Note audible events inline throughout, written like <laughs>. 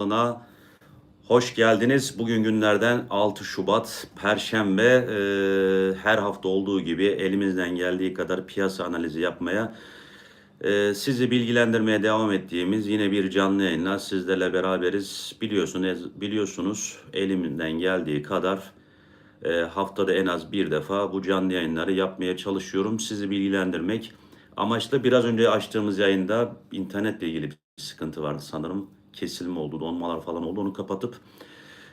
kanalına hoş geldiniz. Bugün günlerden 6 Şubat Perşembe. Ee, her hafta olduğu gibi elimizden geldiği kadar piyasa analizi yapmaya, e, sizi bilgilendirmeye devam ettiğimiz yine bir canlı yayınla sizlerle beraberiz. Biliyorsunuz, biliyorsunuz elimizden geldiği kadar e, haftada en az bir defa bu canlı yayınları yapmaya çalışıyorum. Sizi bilgilendirmek amaçlı. Biraz önce açtığımız yayında internetle ilgili bir sıkıntı vardı sanırım. Kesilme oldu, donmalar falan oldu. Onu kapatıp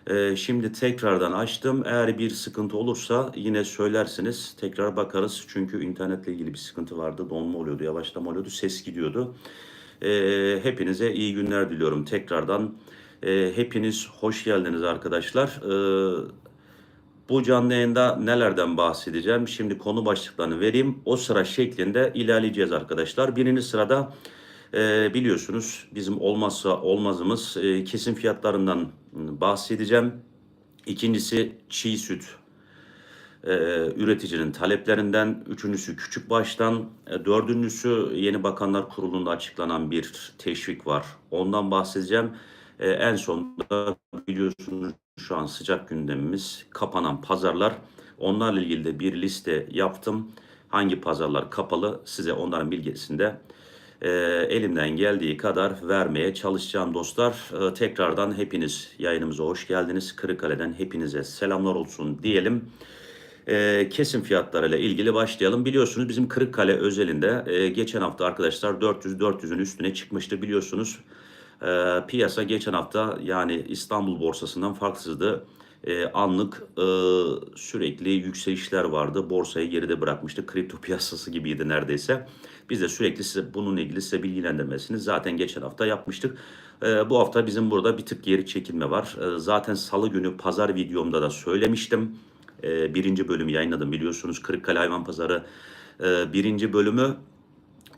e, şimdi tekrardan açtım. Eğer bir sıkıntı olursa yine söylersiniz. Tekrar bakarız. Çünkü internetle ilgili bir sıkıntı vardı. Donma oluyordu, yavaşlama oluyordu, ses gidiyordu. E, hepinize iyi günler diliyorum. Tekrardan e, hepiniz hoş geldiniz arkadaşlar. E, bu canlı yayında nelerden bahsedeceğim? Şimdi konu başlıklarını vereyim. O sıra şeklinde ilerleyeceğiz arkadaşlar. Birinci sırada e, biliyorsunuz bizim olmazsa olmazımız e, kesim fiyatlarından bahsedeceğim. İkincisi çiğ süt e, üreticinin taleplerinden, üçüncüsü küçük baştan, e, dördüncüsü yeni bakanlar kurulunda açıklanan bir teşvik var. Ondan bahsedeceğim. E, en sonunda biliyorsunuz şu an sıcak gündemimiz kapanan pazarlar. Onlarla ilgili de bir liste yaptım. Hangi pazarlar kapalı size onların bilgisini de e, elimden geldiği kadar vermeye çalışacağım dostlar. E, tekrardan hepiniz yayınımıza hoş geldiniz. Kırıkkale'den hepinize selamlar olsun diyelim. E, kesim fiyatlarıyla ilgili başlayalım. Biliyorsunuz bizim Kırıkkale özelinde e, geçen hafta arkadaşlar 400-400'ün üstüne çıkmıştı biliyorsunuz. E, piyasa geçen hafta yani İstanbul borsasından farksızdı. E, anlık e, sürekli yükselişler vardı. Borsayı geride bırakmıştı. Kripto <laughs> piyasası gibiydi neredeyse. Biz de sürekli size bununla ilgili size bilgilendirmesini zaten geçen hafta yapmıştık. E, bu hafta bizim burada bir tık geri çekilme var. E, zaten salı günü pazar videomda da söylemiştim. E, birinci bölümü yayınladım biliyorsunuz. Kırıkkale Hayvan Pazarı e, birinci bölümü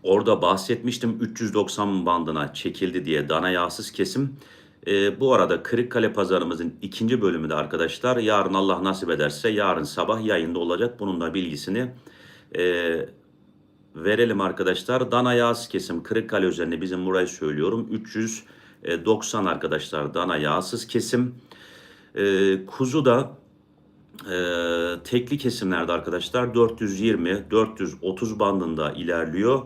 Orada bahsetmiştim 390 bandına çekildi diye dana yağsız kesim. Ee, bu arada Kırıkkale pazarımızın ikinci bölümü de arkadaşlar yarın Allah nasip ederse yarın sabah yayında olacak. Bunun da bilgisini e, verelim arkadaşlar. Dana yağsız kesim Kırıkkale üzerinde bizim burayı söylüyorum. 390 arkadaşlar dana yağsız kesim. Ee, kuzu da e, tekli kesimlerde arkadaşlar 420-430 bandında ilerliyor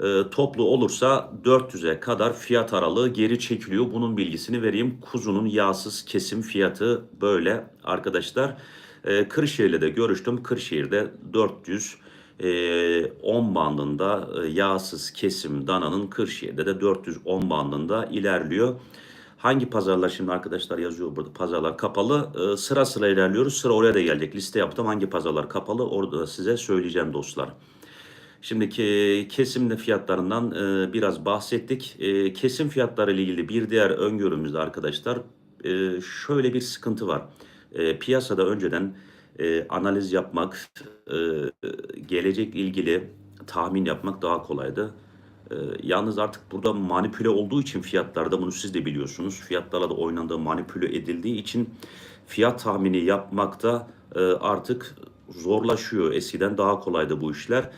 e, toplu olursa 400'e kadar fiyat aralığı geri çekiliyor. Bunun bilgisini vereyim. Kuzunun yağsız kesim fiyatı böyle arkadaşlar. E, Kırşehir'le de görüştüm. Kırşehir'de 400 e, 10 bandında e, yağsız kesim dananın Kırşehir'de de 410 bandında ilerliyor. Hangi pazarlar şimdi arkadaşlar yazıyor burada pazarlar kapalı. Ee, sıra sıra ilerliyoruz. Sıra oraya da gelecek. Liste yaptım hangi pazarlar kapalı orada da size söyleyeceğim dostlar. Şimdiki kesim fiyatlarından e, biraz bahsettik. E, kesim fiyatları ile ilgili bir diğer öngörümüzde arkadaşlar e, şöyle bir sıkıntı var. Piyasada önceden analiz yapmak, gelecek ilgili tahmin yapmak daha kolaydı. Yalnız artık burada manipüle olduğu için fiyatlarda bunu siz de biliyorsunuz. Fiyatlarla da oynandığı, manipüle edildiği için fiyat tahmini yapmakta e, artık zorlaşıyor. Eskiden daha kolaydı bu işler.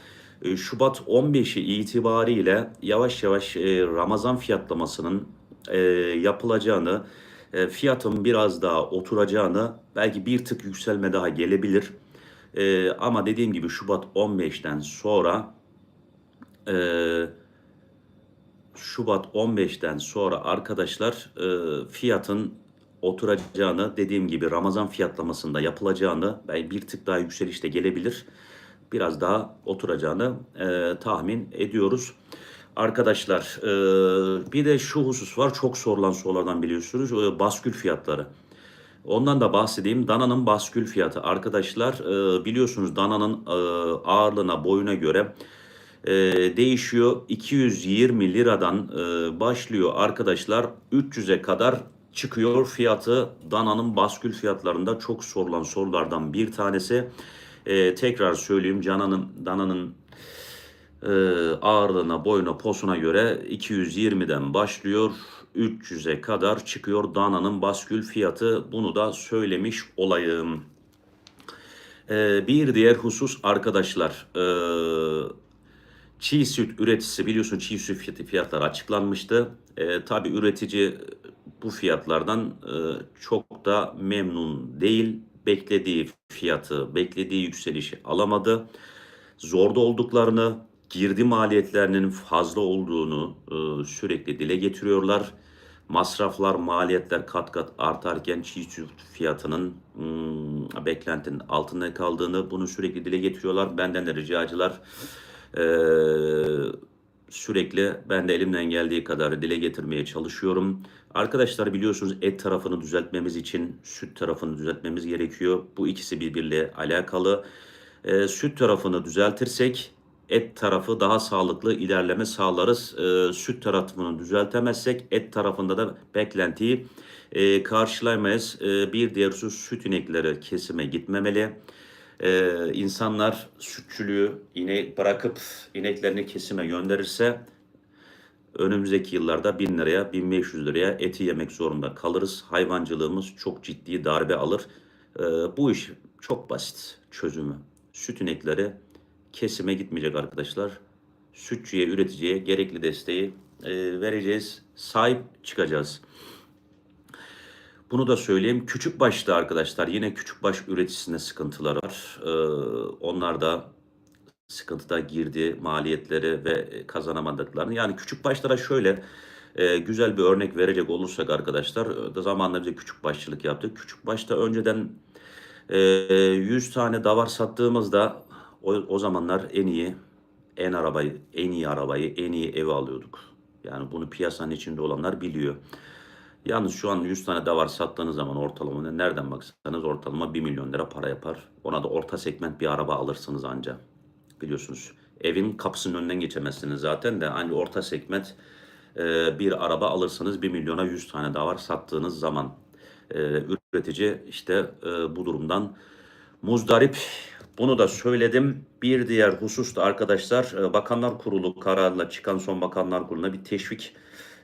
E, Şubat 15'i itibariyle yavaş yavaş e, Ramazan fiyatlamasının e, yapılacağını, fiyatın biraz daha oturacağını, belki bir tık yükselme daha gelebilir. Ama dediğim gibi Şubat 15'ten sonra Şubat 15'ten sonra arkadaşlar fiyatın oturacağını dediğim gibi Ramazan fiyatlamasında yapılacağını belki bir tık daha yükselişte gelebilir biraz daha oturacağını e, tahmin ediyoruz. Arkadaşlar e, bir de şu husus var çok sorulan sorulardan biliyorsunuz e, baskül fiyatları. Ondan da bahsedeyim. Dananın baskül fiyatı. Arkadaşlar e, biliyorsunuz dananın e, ağırlığına boyuna göre e, değişiyor. 220 liradan e, başlıyor arkadaşlar 300'e kadar çıkıyor fiyatı. Dananın baskül fiyatlarında çok sorulan sorulardan bir tanesi. E, tekrar söyleyeyim Canan'ın Dana'nın e, ağırlığına, boyuna, posuna göre 220'den başlıyor. 300'e kadar çıkıyor Dana'nın baskül fiyatı. Bunu da söylemiş olayım. E, bir diğer husus arkadaşlar. E, çiğ süt üreticisi biliyorsun çiğ süt fiyatları açıklanmıştı. E, Tabi üretici bu fiyatlardan e, çok da memnun değil. Beklediği fiyatı, beklediği yükselişi alamadı. Zorda olduklarını, girdi maliyetlerinin fazla olduğunu e, sürekli dile getiriyorlar. Masraflar, maliyetler kat kat artarken çiğ süt fiyatının hmm, beklentinin altında kaldığını bunu sürekli dile getiriyorlar. Benden de ricacılar e, sürekli ben de elimden geldiği kadar dile getirmeye çalışıyorum. Arkadaşlar biliyorsunuz et tarafını düzeltmemiz için süt tarafını düzeltmemiz gerekiyor. Bu ikisi birbiriyle alakalı. E, süt tarafını düzeltirsek et tarafı daha sağlıklı ilerleme sağlarız. E, süt tarafını düzeltemezsek et tarafında da beklentiyi e, karşılayamayız. E, bir diğer husus süt inekleri kesime gitmemeli. E, insanlar sütçülüğü ine bırakıp ineklerini kesime gönderirse önümüzdeki yıllarda 1000 liraya 1500 liraya eti yemek zorunda kalırız. Hayvancılığımız çok ciddi darbe alır. E, bu iş çok basit çözümü. Süt inekleri kesime gitmeyecek arkadaşlar. Sütçüye, üreticiye gerekli desteği e, vereceğiz. Sahip çıkacağız. Bunu da söyleyeyim. Küçük başta arkadaşlar yine küçük baş üreticisinde sıkıntılar var. Ee, onlar da sıkıntıda girdi maliyetleri ve kazanamadıklarını. Yani küçük başlara şöyle e, güzel bir örnek verecek olursak arkadaşlar e, zamanında bize küçük başçılık yaptık. Küçük başta önceden e, 100 tane davar sattığımızda o, o zamanlar en iyi en arabayı, en iyi arabayı, en iyi evi alıyorduk. Yani bunu piyasanın içinde olanlar biliyor. Yalnız şu an 100 tane davar sattığınız zaman ortalama nereden baksanız ortalama 1 milyon lira para yapar. Ona da orta segment bir araba alırsınız anca. Biliyorsunuz evin kapısının önünden geçemezsiniz zaten de hani orta segment e, bir araba alırsanız 1 milyona 100 tane davar sattığınız zaman e, üretici işte e, bu durumdan muzdarip. Bunu da söyledim. Bir diğer husus da arkadaşlar e, Bakanlar Kurulu kararıyla çıkan son Bakanlar Kurulu'na bir teşvik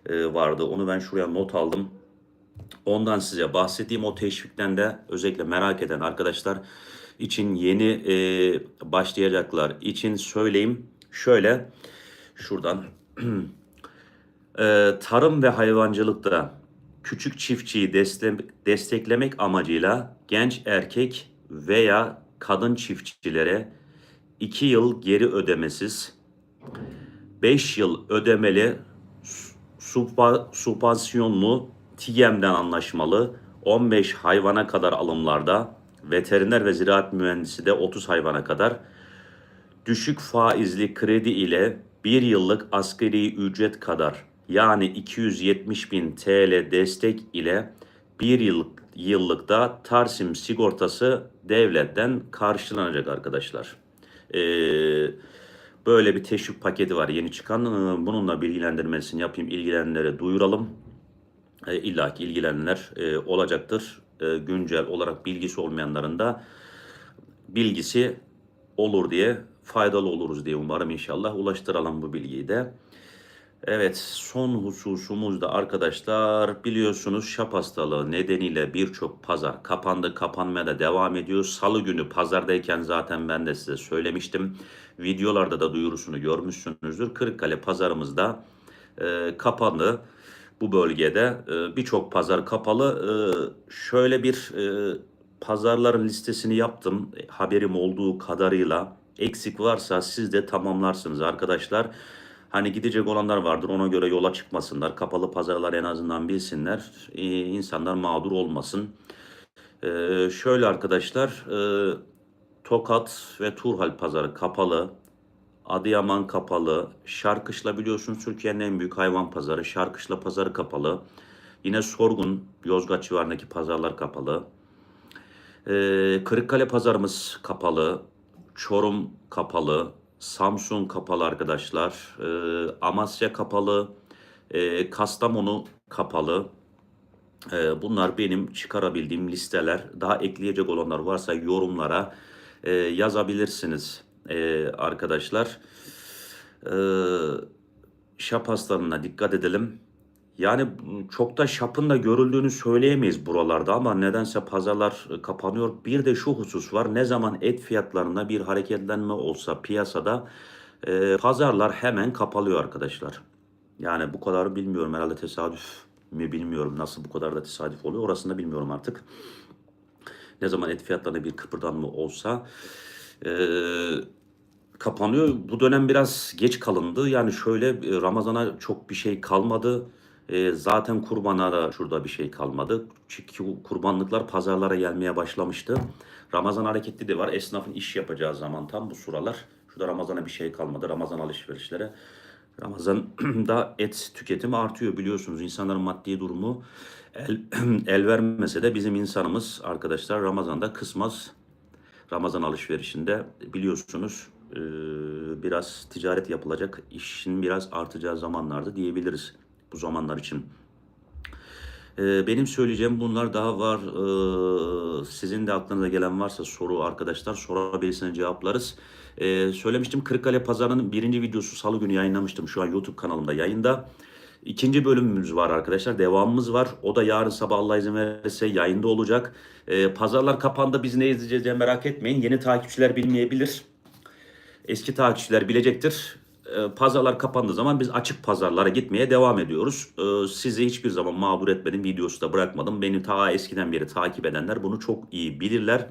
vardı. Onu ben şuraya not aldım. Ondan size bahsedeyim. O teşvikten de özellikle merak eden arkadaşlar için yeni e, başlayacaklar için söyleyeyim. Şöyle şuradan <clears throat> e, tarım ve hayvancılıkta küçük çiftçiyi destek, desteklemek amacıyla genç erkek veya kadın çiftçilere 2 yıl geri ödemesiz 5 yıl ödemeli supa, supansiyonlu TİGEM'den anlaşmalı 15 hayvana kadar alımlarda veteriner ve ziraat mühendisi de 30 hayvana kadar düşük faizli kredi ile 1 yıllık asgari ücret kadar yani 270 bin TL destek ile 1 yıllık yıllıkta Tarsim sigortası devletten karşılanacak arkadaşlar. Ee, böyle bir teşvik paketi var yeni çıkan. Ee, Bununla bilgilendirmesini yapayım, ilgilenenlere duyuralım. E, İlla ki ilgilenenler e, olacaktır. E, güncel olarak bilgisi olmayanların da bilgisi olur diye, faydalı oluruz diye umarım inşallah ulaştıralım bu bilgiyi de. Evet, son hususumuz da arkadaşlar biliyorsunuz şap hastalığı nedeniyle birçok pazar kapandı, kapanmaya da devam ediyor. Salı günü pazardayken zaten ben de size söylemiştim. Videolarda da duyurusunu görmüşsünüzdür. Kırıkkale pazarımızda e, kapandı. Bu bölgede e, birçok pazar kapalı. E, şöyle bir e, pazarların listesini yaptım. Haberim olduğu kadarıyla eksik varsa siz de tamamlarsınız arkadaşlar. Hani gidecek olanlar vardır ona göre yola çıkmasınlar. Kapalı pazarlar en azından bilsinler. Ee, insanlar mağdur olmasın. Ee, şöyle arkadaşlar e, Tokat ve Turhal pazarı kapalı. Adıyaman kapalı. Şarkışla biliyorsunuz Türkiye'nin en büyük hayvan pazarı. Şarkışla pazarı kapalı. Yine Sorgun, Yozgat civarındaki pazarlar kapalı. Ee, Kırıkkale pazarımız kapalı. Çorum kapalı. Samsun kapalı arkadaşlar. Ee, Amasya kapalı. Ee, Kastamonu kapalı. Ee, bunlar benim çıkarabildiğim listeler. Daha ekleyecek olanlar varsa yorumlara e, yazabilirsiniz e, arkadaşlar. Ee, şap dikkat edelim. Yani çok da şapın da görüldüğünü söyleyemeyiz buralarda ama nedense pazarlar e, kapanıyor. Bir de şu husus var. Ne zaman et fiyatlarında bir hareketlenme olsa piyasada e, pazarlar hemen kapalıyor arkadaşlar. Yani bu kadar bilmiyorum herhalde tesadüf mi bilmiyorum. Nasıl bu kadar da tesadüf oluyor orasını da bilmiyorum artık. Ne zaman et fiyatlarında bir kıpırdanma olsa eee, kapanıyor. Bu dönem biraz geç kalındı. Yani şöyle e, Ramazan'a çok bir şey kalmadı. E, zaten kurbana da şurada bir şey kalmadı. Çünkü kurbanlıklar pazarlara gelmeye başlamıştı. Ramazan hareketli de var. Esnafın iş yapacağı zaman tam bu sıralar. Şurada Ramazan'a bir şey kalmadı. Ramazan alışverişlere. Ramazan'da <clears throat> et tüketimi artıyor biliyorsunuz. İnsanların maddi durumu el, <clears throat> el vermese de bizim insanımız arkadaşlar Ramazan'da kısmaz. Ramazan alışverişinde biliyorsunuz e, biraz ticaret yapılacak, işin biraz artacağı zamanlardı diyebiliriz bu zamanlar için. E, benim söyleyeceğim bunlar daha var. E, sizin de aklınıza gelen varsa soru arkadaşlar sorabilirsiniz cevaplarız. E, söylemiştim Kırıkkale Pazarı'nın birinci videosu salı günü yayınlamıştım. Şu an YouTube kanalımda yayında. İkinci bölümümüz var arkadaşlar. Devamımız var. O da yarın sabah Allah izin verirse yayında olacak. Ee, pazarlar kapandı. Biz ne izleyeceğiz merak etmeyin. Yeni takipçiler bilmeyebilir. Eski takipçiler bilecektir. Ee, pazarlar kapandığı zaman biz açık pazarlara gitmeye devam ediyoruz. Ee, sizi hiçbir zaman mağdur etmedim. Videosu da bırakmadım. Beni ta eskiden beri takip edenler bunu çok iyi bilirler.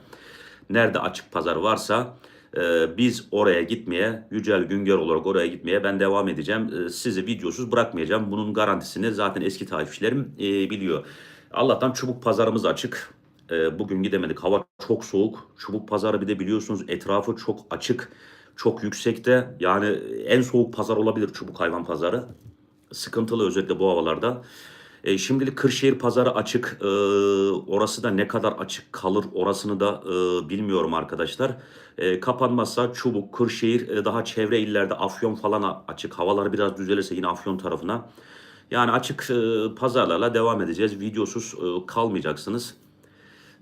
Nerede açık pazar varsa ee, biz oraya gitmeye, Yücel Günger olarak oraya gitmeye ben devam edeceğim. Ee, sizi videosuz bırakmayacağım. Bunun garantisini zaten eski takipçilerim e, biliyor. Allah'tan çubuk pazarımız açık. Bugün gidemedik. Hava çok soğuk. Çubuk pazarı bir de biliyorsunuz etrafı çok açık. Çok yüksekte. Yani en soğuk pazar olabilir çubuk hayvan pazarı. Sıkıntılı özellikle bu havalarda. E, şimdilik Kırşehir pazarı açık. E, orası da ne kadar açık kalır orasını da e, bilmiyorum arkadaşlar. E, kapanmazsa Çubuk, Kırşehir e, daha çevre illerde Afyon falan açık. Havalar biraz düzelirse yine Afyon tarafına. Yani açık e, pazarlarla devam edeceğiz. Videosuz e, kalmayacaksınız.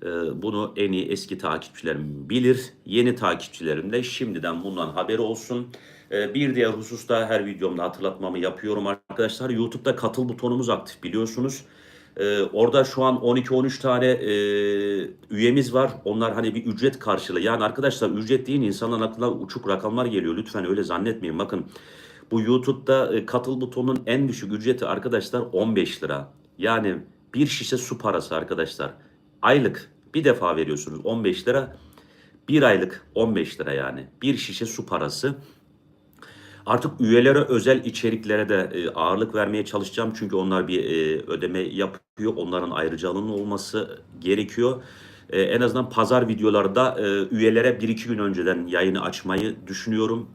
E, bunu en iyi eski takipçilerim bilir. Yeni takipçilerim de şimdiden bundan haberi olsun. E, bir diğer hususta her videomda hatırlatmamı yapıyorum arkadaşlar. YouTube'da katıl butonumuz aktif biliyorsunuz. E, orada şu an 12-13 tane e, üyemiz var. Onlar hani bir ücret karşılığı. Yani arkadaşlar ücret deyin insanların aklına uçuk rakamlar geliyor. Lütfen öyle zannetmeyin. Bakın bu YouTube'da e, katıl butonunun en düşük ücreti arkadaşlar 15 lira. Yani bir şişe su parası arkadaşlar. Aylık bir defa veriyorsunuz 15 lira. Bir aylık 15 lira yani. Bir şişe su parası. Artık üyelere özel içeriklere de e, ağırlık vermeye çalışacağım. Çünkü onlar bir e, ödeme yapıyor. Onların ayrıcalığının olması gerekiyor. E, en azından pazar videolarda üyelere 1-2 gün önceden yayını açmayı düşünüyorum.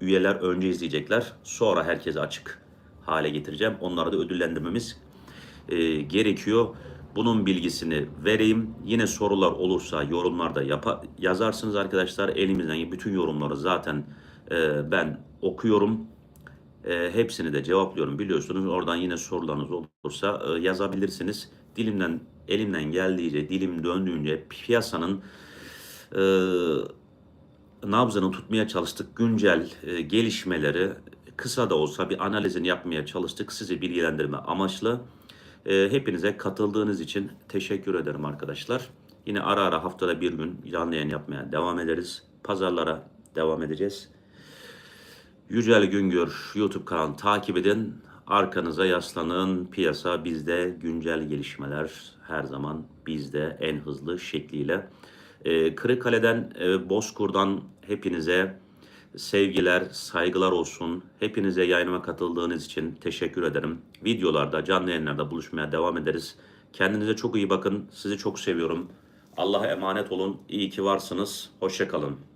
Üyeler önce izleyecekler. Sonra herkese açık hale getireceğim. Onları da ödüllendirmemiz gerekiyor. Bunun bilgisini vereyim. Yine sorular olursa yorumlarda yapa- yazarsınız arkadaşlar. Elimizden bütün yorumları zaten e, ben okuyorum. E, hepsini de cevaplıyorum biliyorsunuz. Oradan yine sorularınız olursa e, yazabilirsiniz. Dilimden elimden geldiğince, dilim döndüğünce piyasanın e, nabzını tutmaya çalıştık. Güncel e, gelişmeleri kısa da olsa bir analizini yapmaya çalıştık. Sizi bilgilendirme amaçlı. E, hepinize katıldığınız için teşekkür ederim arkadaşlar. Yine ara ara haftada bir gün canlı yayın yapmaya devam ederiz. Pazarlara devam edeceğiz. Yücel Güngör YouTube kanalını takip edin. Arkanıza yaslanın. Piyasa bizde güncel gelişmeler her zaman bizde en hızlı şekliyle. Ee, Kırıkkale'den, e, Bozkur'dan hepinize sevgiler, saygılar olsun. Hepinize yayınıma katıldığınız için teşekkür ederim. Videolarda, canlı yayınlarda buluşmaya devam ederiz. Kendinize çok iyi bakın. Sizi çok seviyorum. Allah'a emanet olun. İyi ki varsınız. Hoşçakalın.